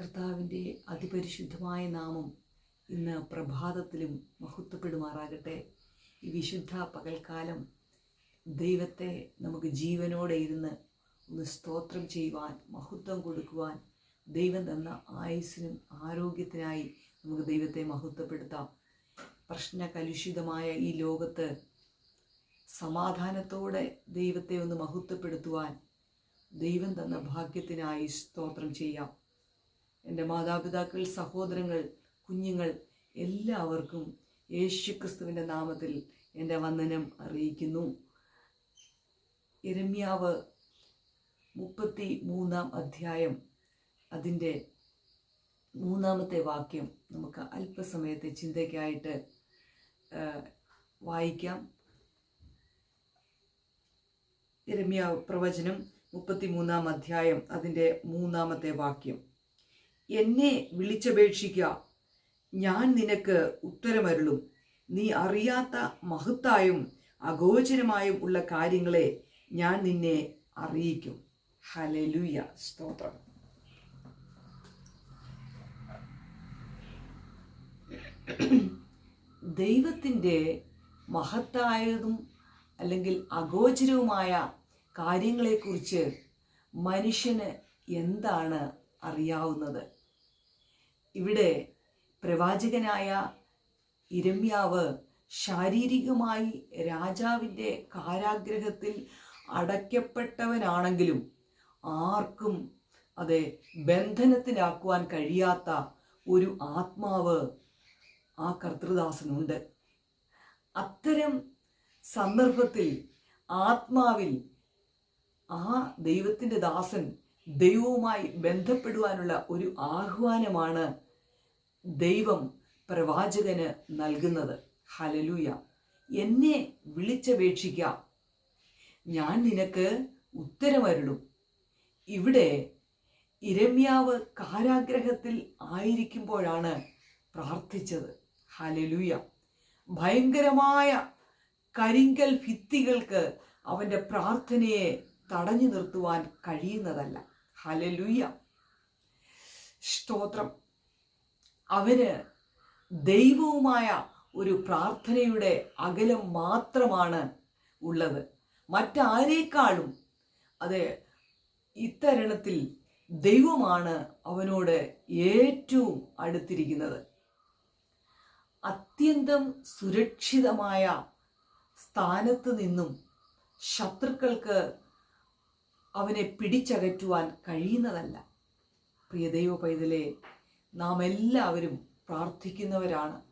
കർത്താവിന്റെ അതിപരിശുദ്ധമായ നാമം ഇന്ന് പ്രഭാതത്തിലും മഹത്വപ്പെടുമാറാകട്ടെ. ഈ വിശുദ്ധ പകൽക്കാലം ദൈവത്തെ നമുക്ക് ജീവനോടെ ഇരുന്ന് ഒന്ന് സ്തോത്രം ചെയ്യുവാൻ മഹത്വം കൊടുക്കുവാൻ ദൈവം തന്ന ആയുസ്സിനും ആരോഗ്യത്തിനായി നമുക്ക് ദൈവത്തെ മഹത്വപ്പെടുത്താം. പ്രശ്ന കലുഷിതമായ ഈ ലോകത്ത് സമാധാനത്തോടെ ദൈവത്തെ ഒന്ന് മഹത്വപ്പെടുത്തുവാൻ ദൈവം തന്ന ഭാഗ്യത്തിനായി സ്തോത്രം ചെയ്യാം. എന്റെ മാതാപിതാക്കൾ സഹോദരങ്ങൾ കുഞ്ഞുങ്ങൾ എല്ലാവർക്കും യേശുക്രിസ്തുവിന്റെ നാമത്തിൽ എന്റെ വന്ദനം അറിയിക്കുന്നു. ഇരമ്യാവ് മുപ്പത്തി മൂന്നാം അധ്യായം. അതിന്റെ മൂന്നാമത്തെ വാക്യം നമുക്ക് അല്പസമയത്തെ ചിന്തയ്ക്കായിട്ട് വായിക്കാം. രമ്യ പ്രവചനം മുപ്പത്തിമൂന്നാം അധ്യായം അതിന്റെ മൂന്നാമത്തെ വാക്യം. എന്നെ വിളിച്ചപേക്ഷിക്ക. ഞാൻ നിനക്ക് ഉത്തരമരുളും. നീ അറിയാത്ത മഹത്തായും അഗോചരമായും ഉള്ള കാര്യങ്ങളെ ഞാൻ നിന്നെ അറിയിക്കും. ഹലലുയ സ്തോത്രം. ദൈവത്തിന്റെ മഹത്തായതും അല്ലെങ്കിൽ അഗോചരവുമായ കാര്യങ്ങളെക്കുറിച്ച് മനുഷ്യന് എന്താണ് അറിയാവുന്നത്? ഇവിടെ പ്രവാചകനായ ഇരമ്യാവ് ശാരീരികമായി രാജാവിന്റെ കാരാഗ്രഹത്തിൽ അടയ്ക്കപ്പെട്ടവനാണെങ്കിലും ആർക്കും അതെ ബന്ധനത്തിലാക്കുവാൻ കഴിയാത്ത ഒരു ആത്മാവ് ആ കർത്തൃദാസനുണ്ട്. അത്തരം സന്ദർഭത്തിൽ ആത്മാവിൽ ആ ദൈവത്തിന്റെ ദാസൻ ദൈവവുമായി ബന്ധപ്പെടുവാനുള്ള ഒരു ആഹ്വാനമാണ് ദൈവം പ്രവാചകന് നൽകുന്നത്. ഹലലൂയ എന്നെ വിളിച്ചപേക്ഷിക്ക. ഞാൻ നിനക്ക് ഉത്തരമരുളും ഇവിടെ ഇരമ്യാവ് കാരാഗ്രഹത്തിൽ ആയിരിക്കുമ്പോഴാണ് പ്രാർത്ഥിച്ചത്. ഹലലൂയ ഭയങ്കരമായ കരിങ്കൽ ഭിത്തികൾക്ക് അവന്റെ പ്രാർത്ഥനയെ തടഞ്ഞു നിർത്തുവാൻ കഴിയുന്നതല്ല. ഹലലൂയ സ്തോത്രം. അവന് ദൈവവുമായ ഒരു പ്രാർത്ഥനയുടെ അകലം മാത്രമാണ് ഉള്ളത്. മറ്റാരേക്കാളും അതെ ഇത്തരണത്തിൽ ദൈവമാണ് അവനോട് ഏറ്റവും അടുത്തിരിക്കുന്നത്. അത്യന്തം സുരക്ഷിതമായ സ്ഥാനത്ത് നിന്നും ശത്രുക്കൾക്ക് അവനെ പിടിച്ചകറ്റുവാൻ കഴിയുന്നതല്ല. പ്രിയ ദൈവ പൈതലെ നാം എല്ലാവരും പ്രാർത്ഥിക്കുന്നവരാണ്.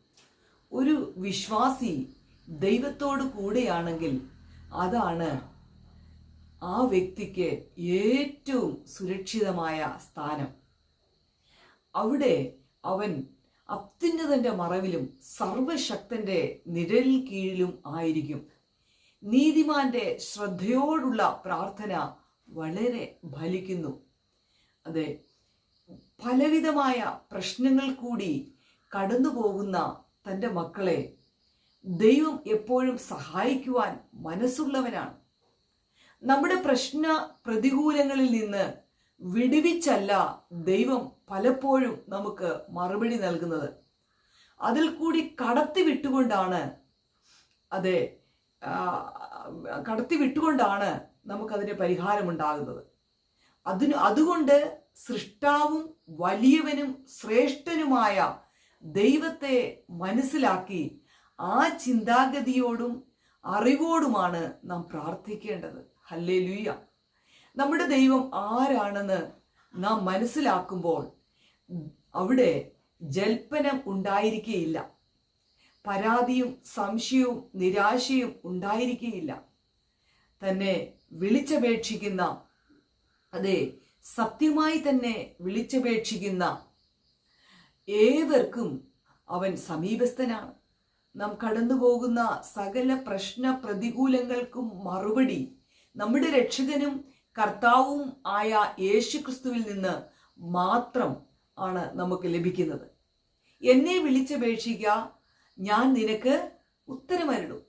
ഒരു വിശ്വാസി ദൈവത്തോട് കൂടെയാണെങ്കിൽ അതാണ് ആ വ്യക്തിക്ക് ഏറ്റവും സുരക്ഷിതമായ സ്ഥാനം. അവിടെ അവൻ അത്യുന്നതന്റെ മറവിലും സർവശക്തന്റെ നിഴലിൽ കീഴിലും ആയിരിക്കും. നീതിമാന്റെ ശ്രദ്ധയോടുള്ള പ്രാർത്ഥന വളരെ ഫലിക്കുന്നു. അതെ പലവിധമായ പ്രശ്നങ്ങൾ കൂടി കടന്നു പോകുന്ന തന്റെ മക്കളെ ദൈവം എപ്പോഴും സഹായിക്കുവാൻ മനസ്സുള്ളവനാണ്. നമ്മുടെ പ്രശ്ന പ്രതികൂലങ്ങളിൽ നിന്ന് വിടുവിച്ചല്ല ദൈവം പലപ്പോഴും നമുക്ക് മറുപടി നൽകുന്നത്. അതിൽ കൂടി കടത്തി വിട്ടുകൊണ്ടാണ് അതെ കടത്തി വിട്ടുകൊണ്ടാണ് നമുക്കതിന് പരിഹാരമുണ്ടാകുന്നത്. അതിന് അതുകൊണ്ട് സൃഷ്ടാവും വലിയവനും ശ്രേഷ്ഠനുമായ ദൈവത്തെ മനസ്സിലാക്കി ആ ചിന്താഗതിയോടും അറിവോടുമാണ് നാം പ്രാർത്ഥിക്കേണ്ടത്. ഹല്ലേ ലുയ്യ നമ്മുടെ ദൈവം ആരാണെന്ന് നാം മനസ്സിലാക്കുമ്പോൾ അവിടെ ജൽപ്പനം ഉണ്ടായിരിക്കുകയില്ല പരാതിയും സംശയവും നിരാശയും ഉണ്ടായിരിക്കുകയില്ല തന്നെ വിളിച്ചപേക്ഷിക്കുന്ന അതെ സത്യമായി തന്നെ വിളിച്ചപേക്ഷിക്കുന്ന ഏവർക്കും അവൻ സമീപസ്ഥനാണ്. നാം കടന്നു പോകുന്ന സകല പ്രശ്ന പ്രതികൂലങ്ങൾക്കും മറുപടി നമ്മുടെ രക്ഷകനും കർത്താവും ആയ യേശുക്രിസ്തുവിൽ നിന്ന് മാത്രം ആണ് നമുക്ക് ലഭിക്കുന്നത്. എന്നെ വിളിച്ചപേക്ഷിക്കുക ഞാൻ നിനക്ക് ഉത്തരമരുളും.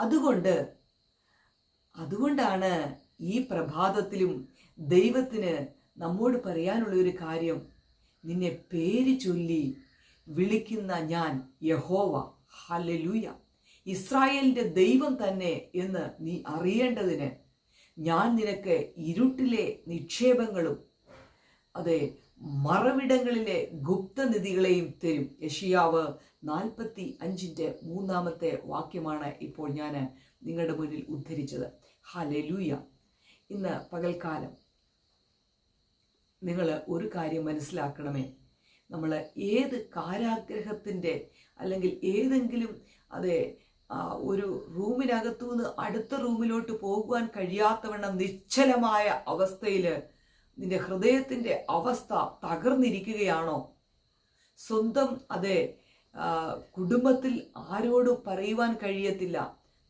അതുകൊണ്ട് അതുകൊണ്ടാണ് ഈ പ്രഭാതത്തിലും ദൈവത്തിന് നമ്മോട് പറയാനുള്ള ഒരു കാര്യം. നിന്നെ പേര് ചൊല്ലി വിളിക്കുന്ന ഞാൻ യഹോവ. ഹലലൂയ ഇസ്രായേലിന്റെ ദൈവം തന്നെ എന്ന് നീ അറിയേണ്ടതിന് ഞാൻ നിനക്ക് ഇരുട്ടിലെ നിക്ഷേപങ്ങളും അതെ മറവിടങ്ങളിലെ ഗുപ്തനിധികളെയും തരും. യഷിയാവ് നാൽപ്പത്തി അഞ്ചിന്റെ മൂന്നാമത്തെ വാക്യമാണ് ഇപ്പോൾ ഞാൻ നിങ്ങളുടെ മുന്നിൽ ഉദ്ധരിച്ചത്. ഹലലൂയ ഇന്ന് പകൽക്കാലം നിങ്ങൾ ഒരു കാര്യം മനസ്സിലാക്കണമേ. നമ്മൾ ഏത് കാരാഗ്രഹത്തിന്റെ അല്ലെങ്കിൽ ഏതെങ്കിലും അതെ ഒരു റൂമിനകത്തു നിന്ന് അടുത്ത റൂമിലോട്ട് പോകുവാൻ കഴിയാത്തവണ്ണം നിശ്ചലമായ അവസ്ഥയിൽ നിന്റെ ഹൃദയത്തിന്റെ അവസ്ഥ തകർന്നിരിക്കുകയാണോ? സ്വന്തം അതെ കുടുംബത്തിൽ ആരോടും പറയുവാൻ കഴിയത്തില്ല.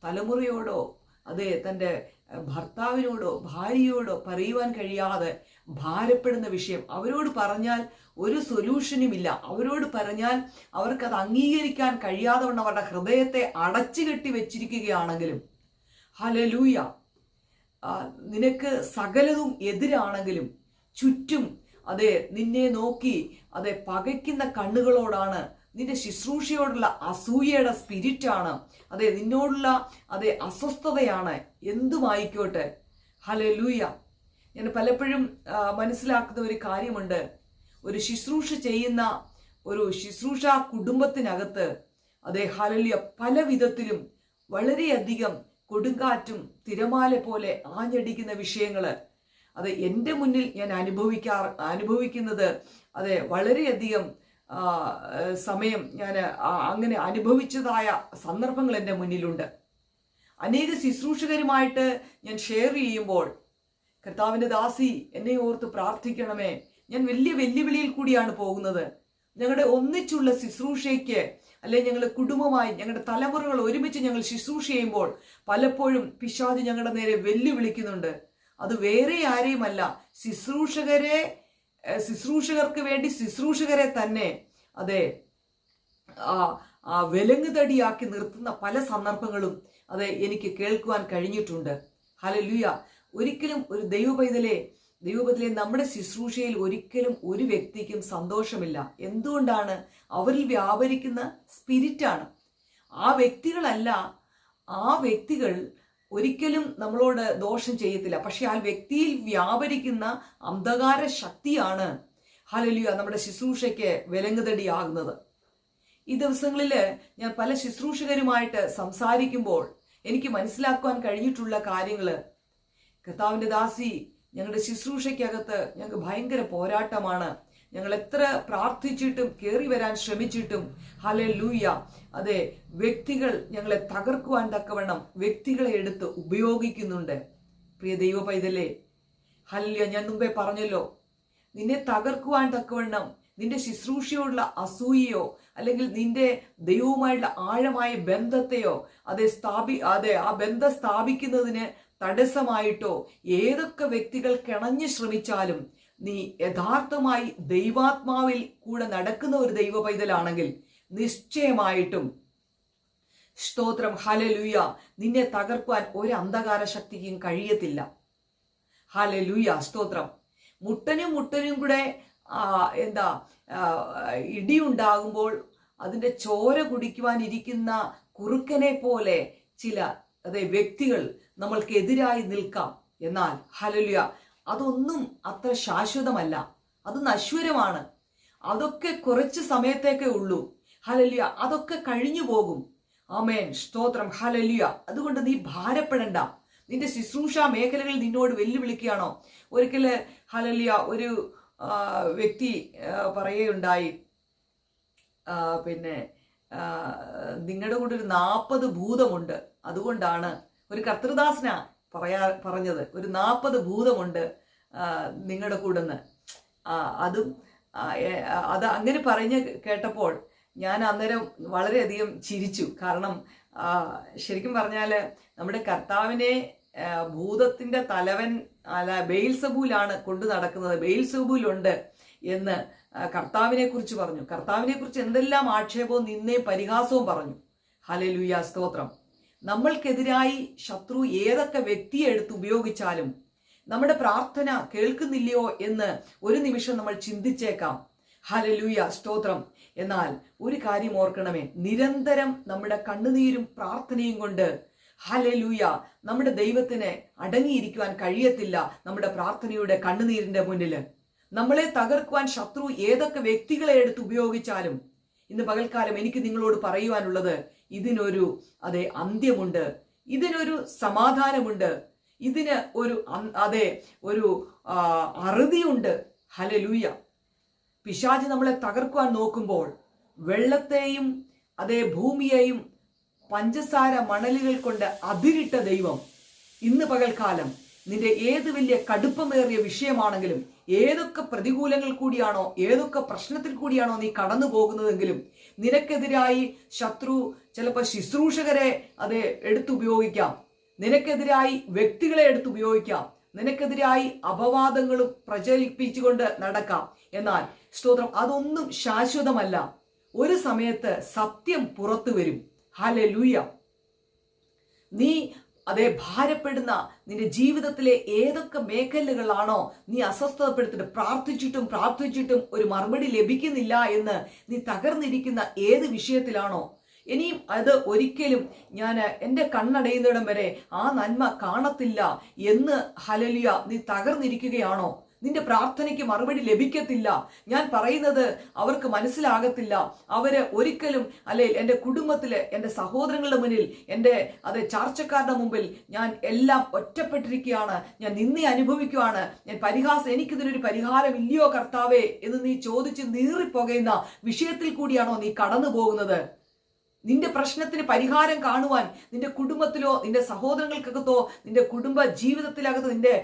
തലമുറയോടോ അതെ തന്റെ ഭർത്താവിനോടോ ഭാര്യയോടോ പറയുവാൻ കഴിയാതെ ഭാരപ്പെടുന്ന വിഷയം. അവരോട് പറഞ്ഞാൽ ഒരു സൊല്യൂഷനുമില്ല അവരോട് പറഞ്ഞാൽ അവർക്കത് അംഗീകരിക്കാൻ കഴിയാതെ വണ്ണം അവരുടെ ഹൃദയത്തെ അടച്ചു കെട്ടി വെച്ചിരിക്കുകയാണെങ്കിലും. ഹലലൂയ നിനക്ക് സകലതും എതിരാണെങ്കിലും ചുറ്റും അതെ നിന്നെ നോക്കി അതെ പകയ്ക്കുന്ന കണ്ണുകളോടാണ് നിന്റെ ശുശ്രൂഷയോടുള്ള അസൂയയുടെ സ്പിരിറ്റാണ്. അതെ നിന്നോടുള്ള അതെ അസ്വസ്ഥതയാണ്. എന്തുമായിക്കോട്ടെ ഹലലൂയ ഞാൻ പലപ്പോഴും മനസ്സിലാക്കുന്ന ഒരു കാര്യമുണ്ട്. ഒരു ശുശ്രൂഷ ചെയ്യുന്ന ഒരു ശുശ്രൂഷ കുടുംബത്തിനകത്ത് അതേ ഹലലിയ പല വിധത്തിലും വളരെയധികം കൊടുങ്കാറ്റും തിരമാല പോലെ ആഞ്ഞടിക്കുന്ന വിഷയങ്ങൾ അത് എന്റെ മുന്നിൽ ഞാൻ അനുഭവിക്കാർ അനുഭവിക്കുന്നത് അതെ വളരെയധികം സമയം ഞാൻ അങ്ങനെ അനുഭവിച്ചതായ സന്ദർഭങ്ങൾ എന്റെ മുന്നിലുണ്ട്. അനേക ശുശ്രൂഷകരുമായിട്ട് ഞാൻ ഷെയർ ചെയ്യുമ്പോൾ കർത്താവിന്റെ ദാസി എന്നെ ഓർത്ത് പ്രാർത്ഥിക്കണമേ. ഞാൻ വലിയ വെല്ലുവിളിയിൽ കൂടിയാണ് പോകുന്നത്. ഞങ്ങളുടെ ഒന്നിച്ചുള്ള ശുശ്രൂഷയ്ക്ക് അല്ലെ ഞങ്ങളുടെ കുടുംബമായി ഞങ്ങളുടെ തലമുറകൾ ഒരുമിച്ച് ഞങ്ങൾ ശുശ്രൂഷ ചെയ്യുമ്പോൾ പലപ്പോഴും പിശാജ് ഞങ്ങളുടെ നേരെ വെല്ലുവിളിക്കുന്നുണ്ട്. അത് വേറെ ആരെയുമല്ല ശുശ്രൂഷകരെ ശുശ്രൂഷകർക്ക് വേണ്ടി ശുശ്രൂഷകരെ തന്നെ അതെ ആ വിലങ്ങുതടിയാക്കി നിർത്തുന്ന പല സന്ദർഭങ്ങളും അതെ എനിക്ക് കേൾക്കുവാൻ കഴിഞ്ഞിട്ടുണ്ട്. ഹലലുയ ഒരിക്കലും ഒരു ദൈവപൈതലെ ദൈവപൈതലെ നമ്മുടെ ശുശ്രൂഷയിൽ ഒരിക്കലും ഒരു വ്യക്തിക്കും സന്തോഷമില്ല. എന്തുകൊണ്ടാണ്? അവരിൽ വ്യാപരിക്കുന്ന സ്പിരിറ്റാണ് ആ വ്യക്തികളല്ല ആ വ്യക്തികൾ ഒരിക്കലും നമ്മളോട് ദോഷം ചെയ്യത്തില്ല. പക്ഷെ ആ വ്യക്തിയിൽ വ്യാപരിക്കുന്ന അന്ധകാര ശക്തിയാണ് ഹലലിയ നമ്മുടെ ശുശ്രൂഷയ്ക്ക് വിലങ്ങുതടിയാകുന്നത്. ഈ ദിവസങ്ങളിൽ ഞാൻ പല ശുശ്രൂഷകരുമായിട്ട് സംസാരിക്കുമ്പോൾ എനിക്ക് മനസ്സിലാക്കുവാൻ കഴിഞ്ഞിട്ടുള്ള കാര്യങ്ങൾ കർത്താവിന്റെ ദാസി ഞങ്ങളുടെ ശുശ്രൂഷയ്ക്കകത്ത് ഞങ്ങൾക്ക് ഭയങ്കര പോരാട്ടമാണ്. ഞങ്ങൾ എത്ര പ്രാർത്ഥിച്ചിട്ടും കയറി വരാൻ ശ്രമിച്ചിട്ടും ഹലെ ലൂയ അതെ വ്യക്തികൾ ഞങ്ങളെ തകർക്കുവാൻ തക്കവണ്ണം വ്യക്തികളെ എടുത്ത് ഉപയോഗിക്കുന്നുണ്ട്. പ്രിയ ദൈവ പൈതലേ ഹല്യ ഞാൻ മുമ്പേ പറഞ്ഞല്ലോ നിന്നെ തകർക്കുവാൻ തക്കവണ്ണം നിന്റെ ശുശ്രൂഷയോടുള്ള അസൂയയോ അല്ലെങ്കിൽ നിന്റെ ദൈവവുമായുള്ള ആഴമായ ബന്ധത്തെയോ അതെ സ്ഥാപി അതെ ആ ബന്ധം സ്ഥാപിക്കുന്നതിന് തടസ്സമായിട്ടോ ഏതൊക്കെ വ്യക്തികൾ കിണഞ്ഞു ശ്രമിച്ചാലും നീ യഥാർത്ഥമായി ദൈവാത്മാവിൽ കൂടെ നടക്കുന്ന ഒരു ദൈവ പൈതലാണെങ്കിൽ നിശ്ചയമായിട്ടും സ്തോത്രം ഹലലുയ നിന്നെ തകർക്കുവാൻ ഒരു അന്ധകാര ശക്തിക്കും കഴിയത്തില്ല. ഹലലുയ സ്തോത്രം. മുട്ടനും മുട്ടനും കൂടെ എന്താ ഇടിയുണ്ടാകുമ്പോൾ അതിന്റെ ചോര കുടിക്കുവാനിരിക്കുന്ന കുറുക്കനെ പോലെ ചില അതെ വ്യക്തികൾ നമ്മൾക്കെതിരായി നിൽക്കാം. എന്നാൽ ഹലലുയ അതൊന്നും അത്ര ശാശ്വതമല്ല. അത് നശ്വരമാണ് അതൊക്കെ കുറച്ച് സമയത്തേക്കേ ഉള്ളൂ. ഹലലിയ അതൊക്കെ കഴിഞ്ഞു പോകും. ആമേൻ. സ്തോത്രം. ഹലലിയ അതുകൊണ്ട് നീ ഭാരപ്പെടണ്ട. നിന്റെ ശുശ്രൂഷ മേഖലകളിൽ നിന്നോട് വെല്ലുവിളിക്കുകയാണോ? ഒരിക്കൽ ഹലലിയ ഒരു വ്യക്തി പറയുകയുണ്ടായി. പിന്നെ നിങ്ങളുടെ കൂടെ ഒരു നാൽപ്പത് ഭൂതമുണ്ട്. അതുകൊണ്ടാണ് ഒരു കർത്തൃദാസന പറയാ പറഞ്ഞത്. ഒരു നാൽപ്പത് ഭൂതമുണ്ട് നിങ്ങളുടെ കൂടെ നിന്ന് അതും അത് അങ്ങനെ പറഞ്ഞ് കേട്ടപ്പോൾ ഞാൻ അന്നേരം വളരെയധികം ചിരിച്ചു. കാരണം ശരിക്കും പറഞ്ഞാൽ നമ്മുടെ കർത്താവിനെ ഭൂതത്തിന്റെ തലവൻ അല്ല ബെയിൽസബൂലാണ് കൊണ്ടു നടക്കുന്നത്. ബെയിൽസബൂലുണ്ട് എന്ന് കർത്താവിനെ കുറിച്ച് പറഞ്ഞു. കർത്താവിനെ കുറിച്ച് എന്തെല്ലാം ആക്ഷേപവും നിന്നേ പരിഹാസവും പറഞ്ഞു. ഹലലുയ സ്തോത്രം. നമ്മൾക്കെതിരായി ശത്രു ഏതൊക്കെ വ്യക്തിയെ എടുത്ത് ഉപയോഗിച്ചാലും നമ്മുടെ പ്രാർത്ഥന കേൾക്കുന്നില്ലയോ എന്ന് ഒരു നിമിഷം നമ്മൾ ചിന്തിച്ചേക്കാം. ഹലലൂയ സ്തോത്രം. എന്നാൽ ഒരു കാര്യം ഓർക്കണമേ നിരന്തരം നമ്മുടെ കണ്ണുനീരും പ്രാർത്ഥനയും കൊണ്ട് ഹലലൂയ നമ്മുടെ ദൈവത്തിന് അടങ്ങിയിരിക്കുവാൻ കഴിയത്തില്ല നമ്മുടെ പ്രാർത്ഥനയുടെ കണ്ണുനീരിന്റെ മുന്നിൽ നമ്മളെ തകർക്കുവാൻ ശത്രു ഏതൊക്കെ വ്യക്തികളെ എടുത്ത് ഉപയോഗിച്ചാലും. ഇന്ന് പകൽക്കാലം എനിക്ക് നിങ്ങളോട് പറയുവാനുള്ളത് ഇതിനൊരു അതെ അന്ത്യമുണ്ട്. ഇതിനൊരു സമാധാനമുണ്ട്. ഇതിന് ഒരു അതെ ഒരു അറുതിയുണ്ട്. ഹലലൂയ പിശാജ് നമ്മളെ തകർക്കുവാൻ നോക്കുമ്പോൾ വെള്ളത്തെയും അതേ ഭൂമിയെയും പഞ്ചസാര മണലുകൾ കൊണ്ട് അതിരിട്ട ദൈവം ഇന്ന് പകൽക്കാലം നിന്റെ ഏത് വലിയ കടുപ്പമേറിയ വിഷയമാണെങ്കിലും ഏതൊക്കെ പ്രതികൂലങ്ങൾ കൂടിയാണോ ഏതൊക്കെ പ്രശ്നത്തിൽ കൂടിയാണോ നീ കടന്നു പോകുന്നതെങ്കിലും നിനക്കെതിരായി ശത്രു ചിലപ്പോൾ ശുശ്രൂഷകരെ അത് എടുത്തുപയോഗിക്കാം. നിനക്കെതിരായി വ്യക്തികളെ എടുത്തുപയോഗിക്കാം. നിനക്കെതിരായി അപവാദങ്ങളും പ്രചരിപ്പിച്ചുകൊണ്ട് നടക്കാം. എന്നാൽ സ്തോത്രം അതൊന്നും ശാശ്വതമല്ല. ഒരു സമയത്ത് സത്യം പുറത്തു വരും. ഹലലൂയ നീ അതേ ഭാരപ്പെടുന്ന നിന്റെ ജീവിതത്തിലെ ഏതൊക്കെ മേഖലകളാണോ നീ അസ്വസ്ഥതപ്പെടുത്തിട്ട് പ്രാർത്ഥിച്ചിട്ടും പ്രാർത്ഥിച്ചിട്ടും ഒരു മറുപടി ലഭിക്കുന്നില്ല എന്ന് നീ തകർന്നിരിക്കുന്ന ഏത് വിഷയത്തിലാണോ? ഇനിയും അത് ഒരിക്കലും ഞാൻ എന്റെ കണ്ണടയുന്നിടം വരെ ആ നന്മ കാണത്തില്ല എന്ന് ഹലലിയ നീ തകർന്നിരിക്കുകയാണോ? നിന്റെ പ്രാർത്ഥനയ്ക്ക് മറുപടി ലഭിക്കത്തില്ല. ഞാൻ പറയുന്നത് അവർക്ക് മനസ്സിലാകത്തില്ല. അവർ ഒരിക്കലും അല്ലെ എന്റെ കുടുംബത്തിൽ എന്റെ സഹോദരങ്ങളുടെ മുന്നിൽ എന്റെ അത് ചാർച്ചക്കാരുടെ മുമ്പിൽ ഞാൻ എല്ലാം ഒറ്റപ്പെട്ടിരിക്കുകയാണ്. ഞാൻ നിന്നെ അനുഭവിക്കുകയാണ് ഞാൻ പരിഹാസം എനിക്കിതിനൊരു പരിഹാരം ഇല്ലയോ കർത്താവേ എന്ന് നീ ചോദിച്ച് നീറിപ്പോകയുന്ന വിഷയത്തിൽ കൂടിയാണോ നീ കടന്നു പോകുന്നത് നിന്റെ പ്രശ്നത്തിന് പരിഹാരം കാണുവാൻ നിന്റെ കുടുംബത്തിലോ നിന്റെ സഹോദരങ്ങൾക്കകത്തോ നിന്റെ കുടുംബ ജീവിതത്തിലകത്ത് നിന്റെ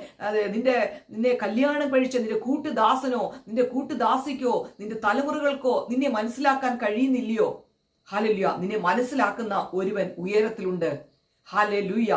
നിന്റെ നിന്നെ കല്യാണം കഴിച്ച നിന്റെ കൂട്ടുദാസനോ നിന്റെ കൂട്ടുദാസിക്കോ നിന്റെ തലമുറകൾക്കോ നിന്നെ മനസ്സിലാക്കാൻ കഴിയുന്നില്ലയോ? ഹാലലുയ നിന്നെ മനസ്സിലാക്കുന്ന ഒരുവൻ ഉയരത്തിലുണ്ട്. ഹാലലുയ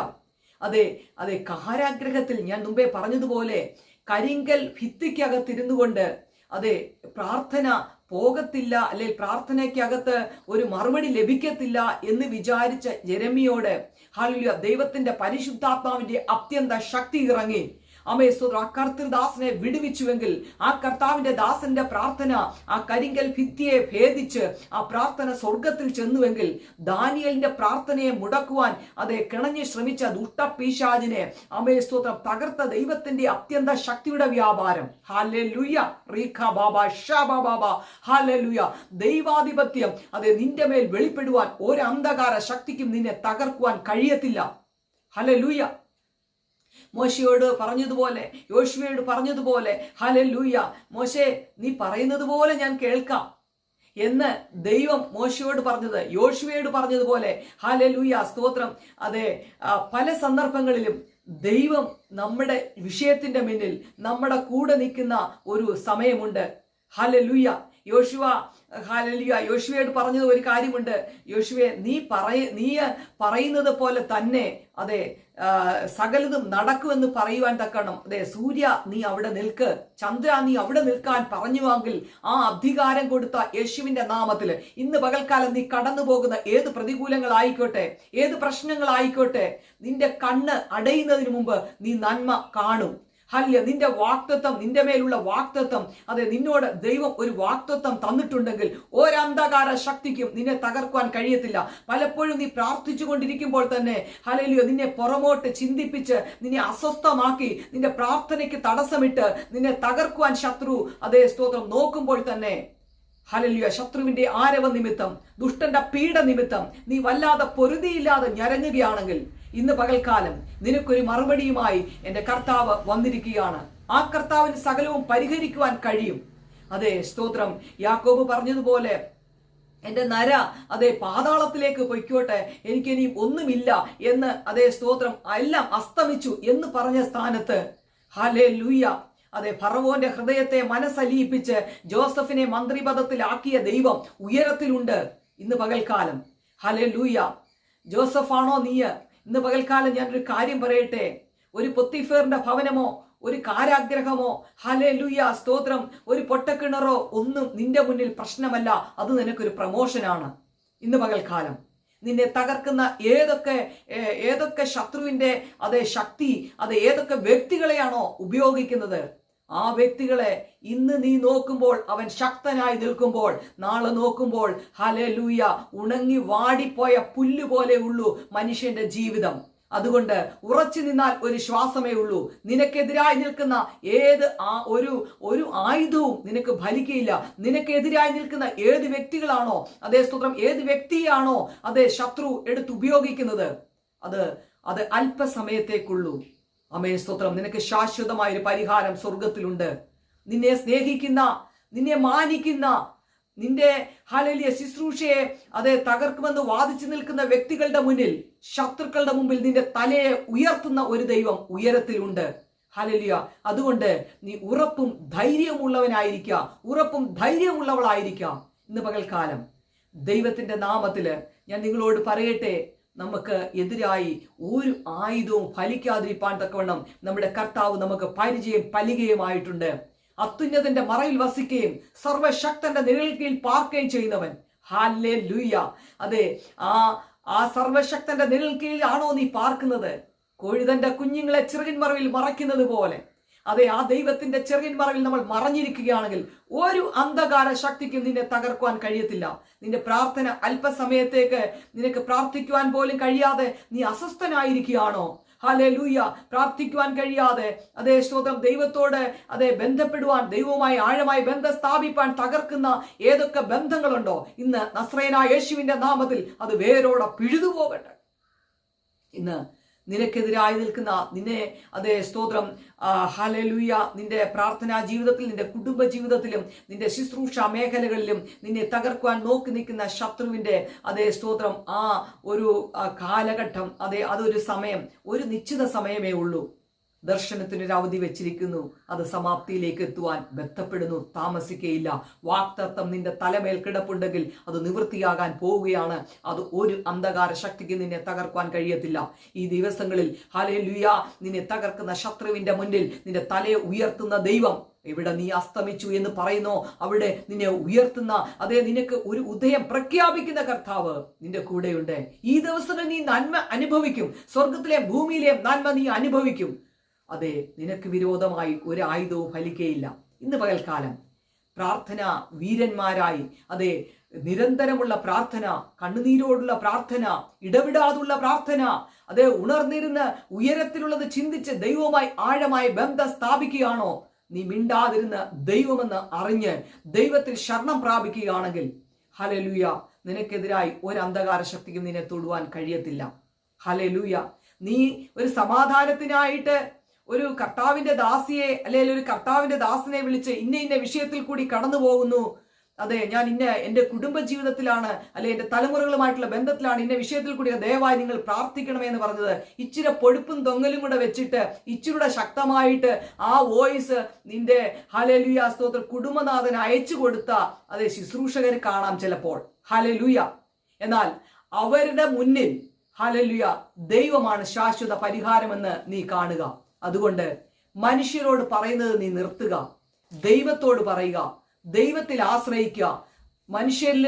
അതെ അതെ കാരാഗ്രഹത്തിൽ ഞാൻ മുമ്പേ പറഞ്ഞതുപോലെ കരിങ്കൽ ഭിത്തിക്കകത്തിരുന്നു കൊണ്ട് അതെ പ്രാർത്ഥന പോകത്തില്ല അല്ലെങ്കിൽ പ്രാർത്ഥനയ്ക്കകത്ത് ഒരു മറുപടി ലഭിക്കത്തില്ല എന്ന് വിചാരിച്ച ജെരമിയോട് ഹാലുയ ദൈവത്തിന്റെ പരിശുദ്ധാത്മാവിന്റെ അത്യന്ത ശക്തി ഇറങ്ങി. അമേ സ്തോത്രം. ആ കർത്തൃദാസനെ വിടുവിച്ചുവെങ്കിൽ ആ കർത്താവിന്റെ ദാസന്റെ പ്രാർത്ഥന ആ കരിങ്കൽ ഭിത്തിയെ ഭേദിച്ച് ആ പ്രാർത്ഥന സ്വർഗത്തിൽ ചെന്നുവെങ്കിൽ ദാനിയലിന്റെ പ്രാർത്ഥനയെ മുടക്കുവാൻ അതെ കിണഞ്ഞ് ശ്രമിച്ച ദുഷ്ടപീശാജിനെ അമേ സ്തോത്രം തകർത്ത ദൈവത്തിന്റെ അത്യന്ത ശക്തിയുടെ വ്യാപാരം. ഹാലെ ലുയ റീഖ ബാബ ഷാബ ബാബ ഹാലെ ലുയ ദൈവാധിപത്യം അതെ നിന്റെ മേൽ വെളിപ്പെടുവാൻ ഒരു അന്ധകാര ശക്തിക്കും നിന്നെ തകർക്കുവാൻ കഴിയത്തില്ല. ഹലെ ലൂയ മോശയോട് പറഞ്ഞതുപോലെ യോശുവയോട് പറഞ്ഞതുപോലെ ഹലെ ലൂയ മോശെ നീ പറയുന്നത് പോലെ ഞാൻ കേൾക്കാം. എന്ന് ദൈവം മോശയോട് പറഞ്ഞത് യോശുവയോട് പറഞ്ഞതുപോലെ ഹലെ ലൂയ സ്തോത്രം. അതെ പല സന്ദർഭങ്ങളിലും ദൈവം നമ്മുടെ വിഷയത്തിന്റെ മുന്നിൽ നമ്മുടെ കൂടെ നിൽക്കുന്ന ഒരു സമയമുണ്ട്. ഹലലുയ യോശുവ ഹാലലിയ യോശുവയോട് പറഞ്ഞത് ഒരു കാര്യമുണ്ട്. യോശുവെ നീ പറയ നീ പറയുന്നത് പോലെ തന്നെ അതെ സകലതും നടക്കുമെന്ന് പറയുവാൻ തക്കണം അതെ സൂര്യ നീ അവിടെ നിൽക്ക്. ചന്ദ്ര നീ അവിടെ നിൽക്കാൻ പറഞ്ഞുവെങ്കിൽ ആ അധികാരം കൊടുത്ത യേശുവിന്റെ നാമത്തിൽ ഇന്ന് പകൽക്കാലം നീ കടന്നു പോകുന്ന ഏത് പ്രതികൂലങ്ങളായിക്കോട്ടെ ഏത് പ്രശ്നങ്ങളായിക്കോട്ടെ നിന്റെ കണ്ണ് അടയുന്നതിന് മുമ്പ് നീ നന്മ കാണും. ഹല്യ നിന്റെ വാക്തത്വം നിന്റെ മേലുള്ള വാക്തത്വം. അതെ നിന്നോട് ദൈവം ഒരു വാക്തത്വം തന്നിട്ടുണ്ടെങ്കിൽ ഒരന്ധകാര ശക്തിക്കും നിന്നെ തകർക്കുവാൻ കഴിയത്തില്ല. പലപ്പോഴും നീ പ്രാർത്ഥിച്ചു കൊണ്ടിരിക്കുമ്പോൾ തന്നെ ഹലലിയോ നിന്നെ പുറമോട്ട് ചിന്തിപ്പിച്ച് നിന്നെ അസ്വസ്ഥമാക്കി നിന്റെ പ്രാർത്ഥനയ്ക്ക് തടസ്സമിട്ട് നിന്നെ തകർക്കുവാൻ ശത്രു. അതേ സ്തോത്രം. നോക്കുമ്പോൾ തന്നെ ഹലലിയ ശത്രുവിന്റെ ആരവ നിമിത്തം ദുഷ്ടന്റെ പീഡ നിമിത്തം നീ വല്ലാതെ പൊരുതിയില്ലാതെ ഞരങ്ങുകയാണെങ്കിൽ ഇന്ന് പകൽക്കാലം നിനക്കൊരു മറുപടിയുമായി എന്റെ കർത്താവ് വന്നിരിക്കുകയാണ്. ആ കർത്താവിന് സകലവും പരിഹരിക്കുവാൻ കഴിയും. അതെ സ്തോത്രം. യാക്കോബ് പറഞ്ഞതുപോലെ എന്റെ നര അതെ പാതാളത്തിലേക്ക് പൊയ്ക്കോട്ടെ എനിക്കിനി ഒന്നുമില്ല എന്ന് അതേ സ്തോത്രം എല്ലാം അസ്തമിച്ചു എന്ന് പറഞ്ഞ സ്ഥാനത്ത്. ഹലേ ലൂയ അതെ ഫറവോന്റെ ഹൃദയത്തെ മനസ്സലിയിപ്പിച്ച് ജോസഫിനെ മന്ത്രിപദത്തിലാക്കിയ ദൈവം ഉയരത്തിലുണ്ട് ഇന്ന് പകൽക്കാലം. ഹലേ ലൂയ ജോസഫാണോ നീയ? ഇന്ന് പകൽക്കാലം ഞാനൊരു കാര്യം പറയട്ടെ. ഒരു പൊത്തിഫേറിന്റെ ഭവനമോ ഒരു കാരാഗ്രഹമോ ഹലേ ലൂയ സ്തോത്രം ഒരു പൊട്ടക്കിണറോ ഒന്നും നിന്റെ മുന്നിൽ പ്രശ്നമല്ല. അത് നിനക്കൊരു പ്രമോഷനാണ്. ഇന്ന് പകൽക്കാലം. നിന്നെ തകർക്കുന്ന ഏതൊക്കെ ഏതൊക്കെ ശത്രുവിന്റെ അതേ ശക്തി അത് ഏതൊക്കെ വ്യക്തികളെയാണോ ഉപയോഗിക്കുന്നത്? ആ വ്യക്തികളെ ഇന്ന് നീ നോക്കുമ്പോൾ അവൻ ശക്തനായി നിൽക്കുമ്പോൾ നാളെ നോക്കുമ്പോൾ ഹലേ ലൂയ ഉണങ്ങി വാടിപ്പോയ പുല്ല് പോലെ ഉള്ളൂ മനുഷ്യന്റെ ജീവിതം. അതുകൊണ്ട് ഉറച്ചു നിന്നാൽ ഒരു ശ്വാസമേ ഉള്ളൂ. നിനക്കെതിരായി നിൽക്കുന്ന ഏത് ആ ഒരു ഒരു ആയുധവും നിനക്ക് ഫലിക്കയില്ല. നിനക്കെതിരായി നിൽക്കുന്ന ഏത് വ്യക്തികളാണോ അതേ സ്തോത്രം ഏത് വ്യക്തിയാണോ അതേ ശത്രു എടുത്ത് ഉപയോഗിക്കുന്നത്? അത് അത് അല്പസമയത്തേക്കുള്ളൂ. അമേ സ്തോത്രം. നിനക്ക് ശാശ്വതമായ ഒരു പരിഹാരം സ്വർഗത്തിലുണ്ട് നിന്നെ സ്നേഹിക്കുന്ന നിന്നെ മാനിക്കുന്ന നിന്റെ ഹലലിയ ശുശ്രൂഷയെ അതെ തകർക്കുമെന്ന് വാദിച്ചു നിൽക്കുന്ന വ്യക്തികളുടെ മുന്നിൽ ശത്രുക്കളുടെ മുമ്പിൽ നിന്റെ തലയെ ഉയർത്തുന്ന ഒരു ദൈവം ഉയരത്തിലുണ്ട്. ഹലലിയ അതുകൊണ്ട് നീ ഉറപ്പും ധൈര്യമുള്ളവനായിരിക്കുക ഉറപ്പും ധൈര്യമുള്ളവളായിരിക്കുക ഇന്ന് പകൽക്കാലം. ദൈവത്തിന്റെ നാമത്തിൽ ഞാൻ നിങ്ങളോട് പറയട്ടെ നമുക്ക് എതിരായി ഒരു ആയുധവും ഫലിക്കാതിരിപ്പാൻ തക്കവണ്ണം നമ്മുടെ കർത്താവ് നമുക്ക് പരിചയം പലികയുമായിട്ടുണ്ട്. അത്യുന്നതന്റെ മറയിൽ വസിക്കുകയും സർവശക്തന്റെ നിഴൽ പാർക്കുകയും ചെയ്യുന്നവൻ. ഹാലേ ലുയ്യ അതെ ആ ആ സർവശക്തന്റെ നിഴൽ ആണോ നീ പാർക്കുന്നത്? കോഴിതന്റെ കുഞ്ഞുങ്ങളെ ചിറകിൻ മറവിൽ മറയ്ക്കുന്നത് പോലെ അതെ ആ ദൈവത്തിന്റെ ചെറിയൻ മറവിൽ നമ്മൾ മറഞ്ഞിരിക്കുകയാണെങ്കിൽ ഒരു അന്ധകാര ശക്തിക്കും നിന്നെ തകർക്കുവാൻ കഴിയത്തില്ല. നിന്റെ പ്രാർത്ഥന അല്പസമയത്തേക്ക് നിനക്ക് പ്രാർത്ഥിക്കുവാൻ പോലും കഴിയാതെ നീ അസ്വസ്ഥനായിരിക്കുകയാണോ? ഹലേ ലൂയ പ്രാർത്ഥിക്കുവാൻ കഴിയാതെ അതേ സ്തോത്രം ദൈവത്തോട് അതെ ബന്ധപ്പെടുവാൻ ദൈവവുമായി ആഴമായി ബന്ധം സ്ഥാപിപ്പാൻ തകർക്കുന്ന ഏതൊക്കെ ബന്ധങ്ങളുണ്ടോ? ഇന്ന് നസ്രേന യേശുവിന്റെ നാമത്തിൽ അത് വേരോടെ പിഴുതു പോകട്ടെ ഇന്ന് നിനക്കെതിരായി നിൽക്കുന്ന നിന്നെ അതേ സ്തോത്രം ഹലലുയ നിന്റെ പ്രാർത്ഥനാ ജീവിതത്തിൽ നിന്റെ കുടുംബ ജീവിതത്തിലും നിന്റെ ശുശ്രൂഷ മേഖലകളിലും നിന്നെ തകർക്കുവാൻ നോക്കി നിൽക്കുന്ന ശത്രുവിന്റെ അതേ സ്തോത്രം ആ ഒരു കാലഘട്ടം അതെ അതൊരു സമയം ഒരു നിശ്ചിത സമയമേ ഉള്ളൂ. ദർശനത്തിനൊരു അവധി വെച്ചിരിക്കുന്നു. അത് സമാപ്തിയിലേക്ക് എത്തുവാൻ ബന്ധപ്പെടുന്നു. താമസിക്കയില്ല. വാക്തത്വം നിന്റെ തലമേൽ കിടപ്പുണ്ടെങ്കിൽ അത് നിവൃത്തിയാകാൻ പോവുകയാണ്. അത് ഒരു അന്ധകാര ശക്തിക്ക് നിന്നെ തകർക്കുവാൻ കഴിയത്തില്ല. ഈ ദിവസങ്ങളിൽ ഹലേ ലുയ നിന്നെ തകർക്കുന്ന ശത്രുവിന്റെ മുന്നിൽ നിന്റെ തലയെ ഉയർത്തുന്ന ദൈവം എവിടെ നീ അസ്തമിച്ചു എന്ന് പറയുന്നോ അവിടെ നിന്നെ ഉയർത്തുന്ന അതെ നിനക്ക് ഒരു ഉദയം പ്രഖ്യാപിക്കുന്ന കർത്താവ് നിന്റെ കൂടെയുണ്ട്. ഈ ദിവസങ്ങളിൽ നീ നന്മ അനുഭവിക്കും. സ്വർഗത്തിലെ ഭൂമിയിലെ നന്മ നീ അനുഭവിക്കും. അതെ നിനക്ക് വിരോധമായി ഒരു ആയുധവും ഫലിക്കയില്ല. ഇന്ന് പകൽക്കാലം പ്രാർത്ഥന വീരന്മാരായി അതെ നിരന്തരമുള്ള പ്രാർത്ഥന കണ്ണുനീരോടുള്ള പ്രാർത്ഥന ഇടവിടാതുള്ള പ്രാർത്ഥന അതെ ഉണർന്നിരുന്ന് ഉയരത്തിലുള്ളത് ചിന്തിച്ച് ദൈവവുമായി ആഴമായി ബന്ധം സ്ഥാപിക്കുകയാണോ? നീ മിണ്ടാതിരുന്ന് ദൈവമെന്ന് അറിഞ്ഞ് ദൈവത്തിൽ ശരണം പ്രാപിക്കുകയാണെങ്കിൽ ഹലലുയ നിനക്കെതിരായി ഒരു അന്ധകാര ശക്തിക്കും നിന്നെ തൊടുവാൻ കഴിയത്തില്ല. ഹലലുയ നീ ഒരു സമാധാനത്തിനായിട്ട് ഒരു കർത്താവിന്റെ ദാസിയെ അല്ലെങ്കിൽ ഒരു കർത്താവിന്റെ ദാസനെ വിളിച്ച് ഇന്ന ഇന്ന വിഷയത്തിൽ കൂടി കടന്നു പോകുന്നു. അതെ ഞാൻ ഇന്ന എന്റെ കുടുംബ ജീവിതത്തിലാണ് അല്ലെ എന്റെ തലമുറകളുമായിട്ടുള്ള ബന്ധത്തിലാണ് ഇന്ന വിഷയത്തിൽ കൂടി ദയവായി നിങ്ങൾ പ്രാർത്ഥിക്കണമേ എന്ന് പറഞ്ഞത്. ഇച്ചിരി പൊഴുപ്പും തൊങ്ങലും കൂടെ വെച്ചിട്ട് ഇച്ചിരൂടെ ശക്തമായിട്ട് ആ വോയിസ് നിന്റെ ഹലലുയ സ്തോത്ര കുടുംബനാഥന് അയച്ചു കൊടുത്ത അതെ ശുശ്രൂഷകർ കാണാം ചിലപ്പോൾ. ഹലലുയ എന്നാൽ അവരുടെ മുന്നിൽ ഹലലുയ ദൈവമാണ് ശാശ്വത പരിഹാരമെന്ന് നീ കാണുക. അതുകൊണ്ട് മനുഷ്യരോട് പറയുന്നത് നീ നിർത്തുക ദൈവത്തോട് പറയുക ദൈവത്തിൽ ആശ്രയിക്കുക. മനുഷ്യരിൽ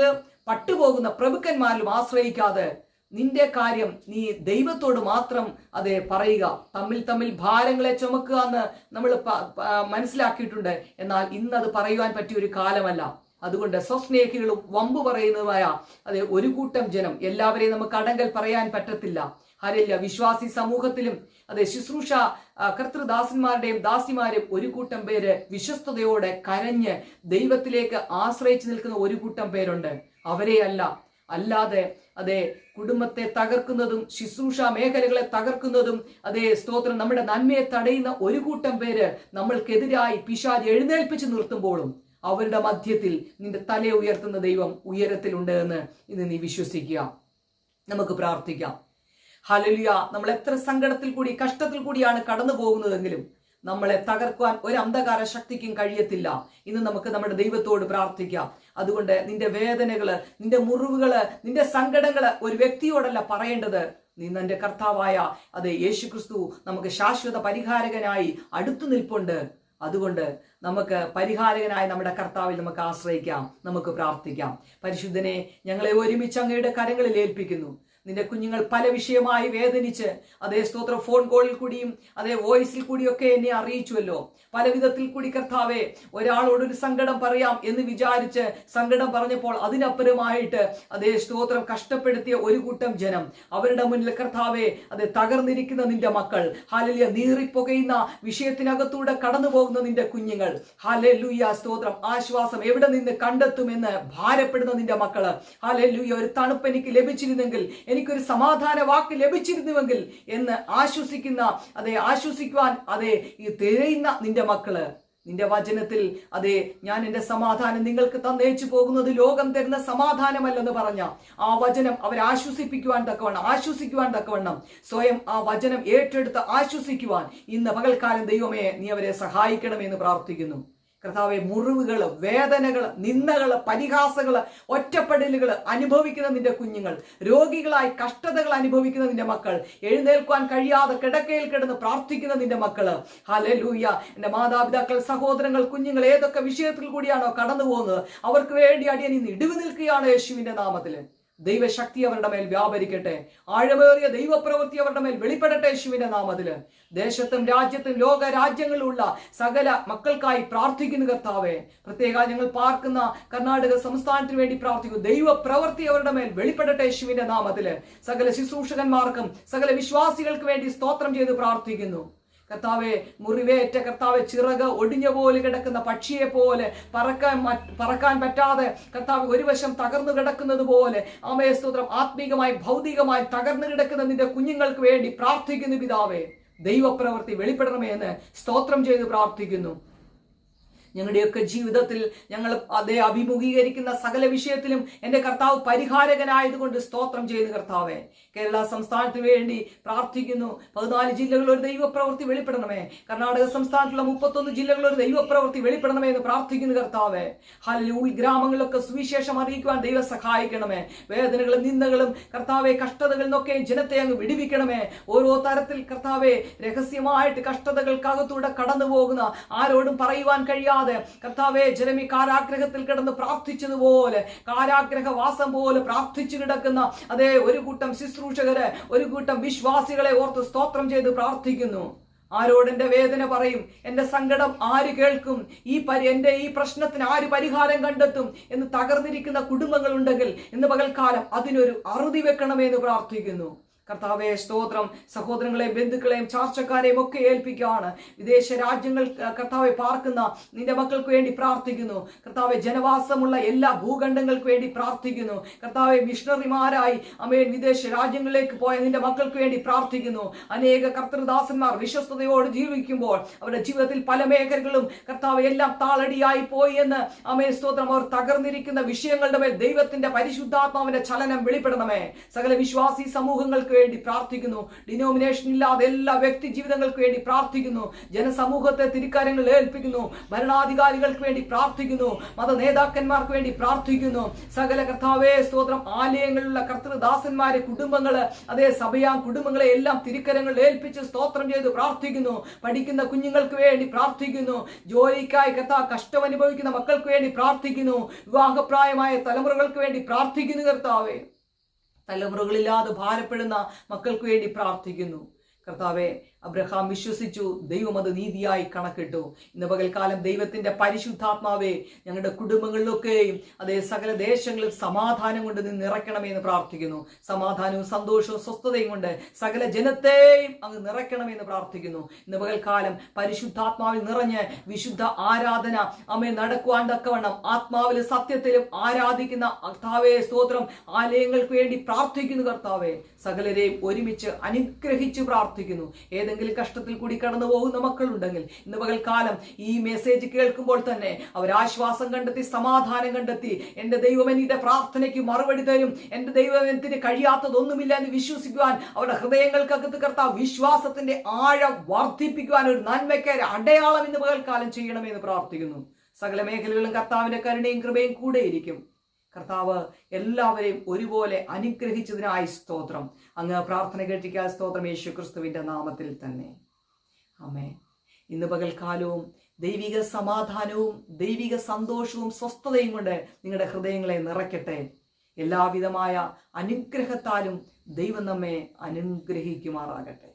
പട്ടുപോകുന്ന പ്രഭുക്കന്മാരിലും ആശ്രയിക്കാതെ നിന്റെ കാര്യം നീ ദൈവത്തോട് മാത്രം അതെ പറയുക. തമ്മിൽ തമ്മിൽ ഭാരങ്ങളെ ചുമക്കുക എന്ന് നമ്മൾ മനസ്സിലാക്കിയിട്ടുണ്ട്. എന്നാൽ ഇന്ന് അത് പറയുവാൻ പറ്റിയ ഒരു കാലമല്ല. അതുകൊണ്ട് സ്വസ്നേഹികളും വമ്പു പറയുന്നതുമായ അതെ ഒരു കൂട്ടം ജനം എല്ലാവരെയും നമുക്ക് അടങ്കൽ പറയാൻ പറ്റത്തില്ല. ഹരില്ല വിശ്വാസി സമൂഹത്തിലും അതെ ശുശ്രൂഷ കർത്തൃദാസന്മാരുടെയും ദാസിമാരും ഒരു കൂട്ടം പേര് വിശ്വസ്തയോടെ കരഞ്ഞ് ദൈവത്തിലേക്ക് ആശ്രയിച്ചു നിൽക്കുന്ന ഒരു കൂട്ടം പേരുണ്ട്. അവരെ അല്ല അല്ലാതെ അതെ കുടുംബത്തെ തകർക്കുന്നതും ശുശ്രൂഷ മേഖലകളെ തകർക്കുന്നതും അതെ സ്തോത്രം നമ്മുടെ നന്മയെ തടയുന്ന ഒരു കൂട്ടം പേര് നമ്മൾക്കെതിരായി പിശാജ് എഴുന്നേൽപ്പിച്ച് നിർത്തുമ്പോഴും അവരുടെ മധ്യത്തിൽ നിന്റെ തല ഉയർത്തുന്ന ദൈവം ഉയരത്തിലുണ്ട് എന്ന് ഇന്ന് നീ വിശ്വസിക്കുക. നമുക്ക് പ്രാർത്ഥിക്കാം. ഹലലിയ നമ്മൾ എത്ര സങ്കടത്തിൽ കൂടി കഷ്ടത്തിൽ കൂടിയാണ് കടന്നു പോകുന്നതെങ്കിലും നമ്മളെ തകർക്കുവാൻ ഒരു അന്ധകാര ശക്തിക്കും കഴിയത്തില്ല. ഇന്ന് നമുക്ക് നമ്മുടെ ദൈവത്തോട് പ്രാർത്ഥിക്കാം. അതുകൊണ്ട് നിന്റെ വേദനകൾ നിന്റെ മുറിവുകൾ നിന്റെ സങ്കടങ്ങൾ ഒരു വ്യക്തിയോടല്ല പറയേണ്ടത്. നീ നിന്റെ കർത്താവായ അതെ യേശു ക്രിസ്തു നമുക്ക് ശാശ്വത പരിഹാരകനായി അടുത്തു നിൽപ്പുണ്ട്. അതുകൊണ്ട് നമുക്ക് പരിഹാരകനായ നമ്മുടെ കർത്താവിൽ നമുക്ക് ആശ്രയിക്കാം നമുക്ക് പ്രാർത്ഥിക്കാം. പരിശുദ്ധനെ ഞങ്ങളെ ഒരുമിച്ച് അങ്ങയുടെ കരങ്ങളിൽ ഏൽപ്പിക്കുന്നു. നിന്റെ കുഞ്ഞുങ്ങൾ പല വിഷയമായി വേദനിച്ച് അതേ സ്തോത്രം ഫോൺ കോളിൽ കൂടിയും അതേ വോയിസിൽ കൂടിയൊക്കെ എന്നെ അറിയിച്ചുവല്ലോ. പല വിധത്തിൽ കൂടി കർത്താവെ ഒരാളോടൊരു സങ്കടം പറയാം എന്ന് വിചാരിച്ച് സങ്കടം പറഞ്ഞപ്പോൾ അതിനപ്പുറമായിട്ട് അതേ സ്തോത്രം കഷ്ടപ്പെടുത്തിയ ഒരു കൂട്ടം ജനം. അവരുടെ മുന്നിൽ കർത്താവെ അത് തകർന്നിരിക്കുന്ന നിന്റെ മക്കൾ. ഹാലലിയ നീറിപ്പുകയുന്ന വിഷയത്തിനകത്തൂടെ കടന്നു പോകുന്ന നിന്റെ കുഞ്ഞുങ്ങൾ. ഹാലെ സ്തോത്രം ആശ്വാസം എവിടെ നിന്ന് കണ്ടെത്തുമെന്ന് ഭാരപ്പെടുന്ന നിന്റെ മക്കൾ. ഹാലെ ഒരു തണുപ്പ് എനിക്ക് ലഭിച്ചിരുന്നെങ്കിൽ എനിക്കൊരു സമാധാന വാക്ക് ലഭിച്ചിരുന്നുവെങ്കിൽ എന്ന് ആശ്വസിക്കുന്ന അതെ ആശ്വസിക്കുവാൻ അതെ ഈ തിരയുന്ന നിന്റെ മക്കൾ. നിന്റെ വചനത്തിൽ അതെ ഞാൻ എന്റെ സമാധാനം നിങ്ങൾക്ക് തന്നേച്ചു പോകുന്നത് ലോകം തരുന്ന സമാധാനമല്ലെന്ന് പറഞ്ഞ ആ വചനം അവരെ ആശ്വസിപ്പിക്കുവാൻ തക്കവണ്ണം ആശ്വസിക്കുവാൻ തക്കവണ്ണം. സ്വയം ആ വചനം ഏറ്റെടുത്ത് ആശ്വസിക്കുവാൻ ഇന്ന് പകൽക്കാലം ദൈവമേ നീ അവരെ സഹായിക്കണമെന്ന് പ്രാർത്ഥിക്കുന്നു. കർത്താവെ മുറിവുകൾ വേദനകൾ നിന്ദകൾ പരിഹാസങ്ങൾ ഒറ്റപ്പെടലുകൾ അനുഭവിക്കുന്ന നിന്റെ കുഞ്ഞുങ്ങൾ രോഗികളായി കഷ്ടതകൾ അനുഭവിക്കുന്ന നിന്റെ മക്കൾ എഴുന്നേൽക്കുവാൻ കഴിയാതെ കിടക്കയിൽ കിടന്ന് പ്രാർത്ഥിക്കുന്ന നിന്റെ മക്കൾ ഹലെ ലൂയ എന്റെ മാതാപിതാക്കൾ സഹോദരങ്ങൾ കുഞ്ഞുങ്ങൾ ഏതൊക്കെ വിഷയത്തിൽ കൂടിയാണോ കടന്നു പോകുന്നത് അവർക്ക് വേണ്ടി അടിയൻ ഇന്ന് ഇടിവ് നിൽക്കുകയാണ് യേശുവിന്റെ നാമത്തിൽ. ദൈവശക്തി അവരുടെ മേൽ വ്യാപരിക്കട്ടെ. ആഴമേറിയ ദൈവപ്രവൃത്തി അവരുടെ മേൽ വെളിപ്പെടട്ടെ യേശുവിന്റെ നാമത്തിൽ. ദേശത്തും രാജ്യത്തും ലോക രാജ്യങ്ങളിലുള്ള സകല മക്കൾക്കായി പ്രാർത്ഥിക്കുന്നു കർത്താവെ. പ്രത്യേക ഞങ്ങൾ പാർക്കുന്ന കർണാടക സംസ്ഥാനത്തിന് വേണ്ടി പ്രാർത്ഥിക്കുന്നു. ദൈവ പ്രവൃത്തി അവരുടെ മേൽ വെളിപ്പെടട്ടെ യേശുവിന്റെ നാമത്തിൽ. സകല ശുശ്രൂഷകന്മാർക്കും സകല വിശ്വാസികൾക്ക് വേണ്ടി സ്തോത്രം ചെയ്ത് പ്രാർത്ഥിക്കുന്നു. കർത്താവെ മുറിവേറ്റ കർത്താവെ ചിറക് ഒടിഞ്ഞ പോലെ കിടക്കുന്ന പക്ഷിയെ പോലെ പറക്കാൻ പറക്കാൻ പറ്റാതെ കർത്താവ് ഒരു വശം തകർന്നു കിടക്കുന്നത് പോലെ. ആമേ സ്തോത്രം. ആത്മീകമായി ഭൗതികമായി തകർന്നു കിടക്കുന്ന നിന്റെ കുഞ്ഞുങ്ങൾക്ക് വേണ്ടി പ്രാർത്ഥിക്കുന്നു പിതാവേ. ദൈവപ്രവൃത്തി വെളിപ്പെടണമേ എന്ന് സ്തോത്രം ചെയ്ത് പ്രാർത്ഥിക്കുന്നു. ഞങ്ങളുടെയൊക്കെ ജീവിതത്തിൽ ഞങ്ങൾ അതേ അഭിമുഖീകരിക്കുന്ന സകല വിഷയത്തിലും എന്റെ കർത്താവ് പരിഹാരകനായതുകൊണ്ട് സ്തോത്രം ചെയ്യുന്നു കർത്താവെ. കേരള സംസ്ഥാനത്തിന് വേണ്ടി പ്രാർത്ഥിക്കുന്നു. പതിനാല് ജില്ലകളിൽ ഒരു ദൈവപ്രവൃത്തി വെളിപ്പെടണമേ. കർണാടക സംസ്ഥാനത്തുള്ള മുപ്പത്തൊന്ന് ജില്ലകളിൽ ഒരു ദൈവപ്രവൃത്തി വെളിപ്പെടണമേ എന്ന് പ്രാർത്ഥിക്കുന്നു കർത്താവെ. ഹാലിൽ ഉൾഗ്രാമങ്ങളിലൊക്കെ സുവിശേഷം അറിയിക്കുവാൻ ദൈവം സഹായിക്കണമേ. വേദനകളും നിന്ദകളും കർത്താവെ കഷ്ടതകളിൽ നിന്നൊക്കെ ജനത്തെ അങ്ങ് വിടിവിക്കണമേ. ഓരോ തരത്തിൽ കർത്താവെ രഹസ്യമായിട്ട് കഷ്ടതകൾക്കകത്തൂടെ കടന്നു പോകുന്ന ആരോടും പറയുവാൻ കഴിയാതെ കർത്താവെ ജനമി കാരാഗ്രഹത്തിൽ കിടന്ന് പ്രാർത്ഥിച്ചതുപോലെ കാരാഗ്രഹവാസം പോലെ പ്രാർത്ഥിച്ചു കിടക്കുന്ന അതേ ഒരു കൂട്ടം ശുശ്രൂഷകര് ഒരു കൂട്ടം വിശ്വാസികളെ ഓർത്ത് സ്തോത്രം ചെയ്ത് പ്രാർത്ഥിക്കുന്നു. ആരോട് എന്റെ വേദന പറയും? എന്റെ സങ്കടം ആര് കേൾക്കും? ഈ പരി എന്റെ ഈ പ്രശ്നത്തിന് ആര് പരിഹാരം കണ്ടെത്തും? എന്ന് തകർന്നിരിക്കുന്ന കുടുംബങ്ങൾ ഉണ്ടെങ്കിൽ ഇന്ന് പകൽക്കാലം അതിനൊരു അറുതി വെക്കണമേ എന്ന് പ്രാർത്ഥിക്കുന്നു. കർത്താവെ സ്തോത്രം. സഹോദരങ്ങളെയും ബന്ധുക്കളെയും ചാർച്ചക്കാരെയും ഒക്കെ ഏൽപ്പിക്കുകയാണ്. വിദേശ രാജ്യങ്ങൾ കർത്താവെ പാർക്കുന്ന നിന്റെ മക്കൾക്ക് വേണ്ടി പ്രാർത്ഥിക്കുന്നു. കർത്താവെ ജനവാസമുള്ള എല്ലാ ഭൂഖണ്ഡങ്ങൾക്ക് വേണ്ടി പ്രാർത്ഥിക്കുന്നു. കർത്താവെ മിഷണറിമാരായി അമേൻ വിദേശ രാജ്യങ്ങളിലേക്ക് പോയ നിന്റെ മക്കൾക്ക് വേണ്ടി പ്രാർത്ഥിക്കുന്നു. അനേക കർത്തൃദാസന്മാർ വിശ്വസ്തയോട് ജീവിക്കുമ്പോൾ അവരുടെ ജീവിതത്തിൽ പല മേഖലകളും കർത്താവ് എല്ലാം താളടിയായി പോയി എന്ന് അമേ സ്തോത്രം. അവർ തകർന്നിരിക്കുന്ന വിഷയങ്ങളുടെ മേൽ ദൈവത്തിന്റെ പരിശുദ്ധാത്മാവിന്റെ ചലനം വെളിപ്പെടണമേ. സകല വിശ്വാസി സമൂഹങ്ങൾക്ക് വേണ്ടി പ്രാർത്ഥിക്കുന്നു. ഡിനോമിനേഷൻ ഇല്ലാതെ എല്ലാ വ്യക്തി ജീവിതങ്ങൾക്ക് വേണ്ടി പ്രാർത്ഥിക്കുന്നു. ജനസമൂഹത്തെ തിരിക്കാര്യങ്ങൾ ഏൽപ്പിക്കുന്നു. ഭരണാധികാരികൾക്ക് വേണ്ടി പ്രാർത്ഥിക്കുന്നു. മത നേതാക്കന്മാർക്ക് വേണ്ടി പ്രാർത്ഥിക്കുന്നു. സകല കർത്താവേ സ്തോത്രം. ആലയങ്ങളിലുള്ള കർത്തൃദാസന്മാരെ കുടുംബങ്ങൾ അതേ സഭയാം കുടുംബങ്ങളെ എല്ലാം തിരിക്കരങ്ങൾ ഏൽപ്പിച്ച് സ്തോത്രം ചെയ്ത് പ്രാർത്ഥിക്കുന്നു. പഠിക്കുന്ന കുഞ്ഞുങ്ങൾക്ക് വേണ്ടി പ്രാർത്ഥിക്കുന്നു. ജോലിക്കായി കർത്താ കഷ്ടം അനുഭവിക്കുന്ന മക്കൾക്ക് വേണ്ടി പ്രാർത്ഥിക്കുന്നു. വിവാഹപ്രായമായ തലമുറകൾക്ക് വേണ്ടി പ്രാർത്ഥിക്കുന്നു കർത്താവേ. തലമുറകളില്ലാതെ ഭാരപ്പെടുന്ന മക്കൾക്ക് വേണ്ടി പ്രാർത്ഥിക്കുന്നു. കർത്താവെ അബ്രഹാം വിശ്വസിച്ചു ദൈവം അത് നീതിയായി കണക്കിട്ടു. ഇന്ന് പകൽക്കാലം ദൈവത്തിന്റെ പരിശുദ്ധാത്മാവേ ഞങ്ങളുടെ കുടുംബങ്ങളിലൊക്കെയും അതേ സകല ദേശങ്ങളിൽ സമാധാനം കൊണ്ട് നിറയ്ക്കണമേ എന്ന് പ്രാർത്ഥിക്കുന്നു. സമാധാനവും സന്തോഷവും സ്വസ്ഥതയും കൊണ്ട് സകല ജനത്തെയും അങ്ങ് നിറയ്ക്കണമെന്ന് പ്രാർത്ഥിക്കുന്നു. ഇന്ന് പകൽക്കാലം പരിശുദ്ധാത്മാവിൽ നിറഞ്ഞ് വിശുദ്ധ ആരാധന അമ്മയെ നടക്കുവാൻ തക്കവണ്ണം ആത്മാവിലും സത്യത്തിലും ആരാധിക്കുന്ന കർത്താവെ സ്തോത്രം. ആലയങ്ങൾക്ക് വേണ്ടി പ്രാർത്ഥിക്കുന്നു കർത്താവെ. സകലരെയും ഒരുമിച്ച് അനുഗ്രഹിച്ചു പ്രാർത്ഥിക്കുന്നു. ഏതെങ്കിലും കഷ്ടത്തിൽ കൂടി കടന്നു പോകുന്ന മക്കളുണ്ടെങ്കിൽ ഇന്ന് പകൽക്കാലം ഈ മെസ്സേജ് കേൾക്കുമ്പോൾ തന്നെ അവർ ആശ്വാസം കണ്ടെത്തി സമാധാനം കണ്ടെത്തി. എന്റെ ദൈവം എന്റെ പ്രാർത്ഥനയ്ക്ക് മറുപടി തരും. എന്റെ ദൈവത്തിന് കഴിയാത്തതൊന്നുമില്ല എന്ന് വിശ്വസിക്കുവാൻ അവരുടെ ഹൃദയങ്ങൾക്കകത്ത് കർത്താവ് വിശ്വാസത്തിന്റെ ആഴം വർദ്ധിപ്പിക്കുവാൻ ഒരു നന്മയ്ക്ക് അടയാളം ഇന്ന് പകൽക്കാലം ചെയ്യണമെന്ന് പ്രാർത്ഥിക്കുന്നു. സകല മേഖലകളിലും കർത്താവിന്റെ കരുണയും കൃപയും കൂടെയിരിക്കും. കർത്താവ് എല്ലാവരെയും ഒരുപോലെ അനുഗ്രഹിച്ചതിനായി സ്തോത്രം. അങ്ങ് പ്രാർത്ഥന കേട്ടിക്കാൻ സ്തോത്രം യേശു ക്രിസ്തുവിന്റെ നാമത്തിൽ തന്നെ. അമേ ഇന്ന് പകൽക്കാലവും ദൈവിക സമാധാനവും ദൈവിക സന്തോഷവും സ്വസ്ഥതയും കൊണ്ട് നിങ്ങളുടെ ഹൃദയങ്ങളെ നിറയ്ക്കട്ടെ. എല്ലാവിധമായ അനുഗ്രഹത്താലും ദൈവം നമ്മെ അനുഗ്രഹിക്കുമാറാകട്ടെ.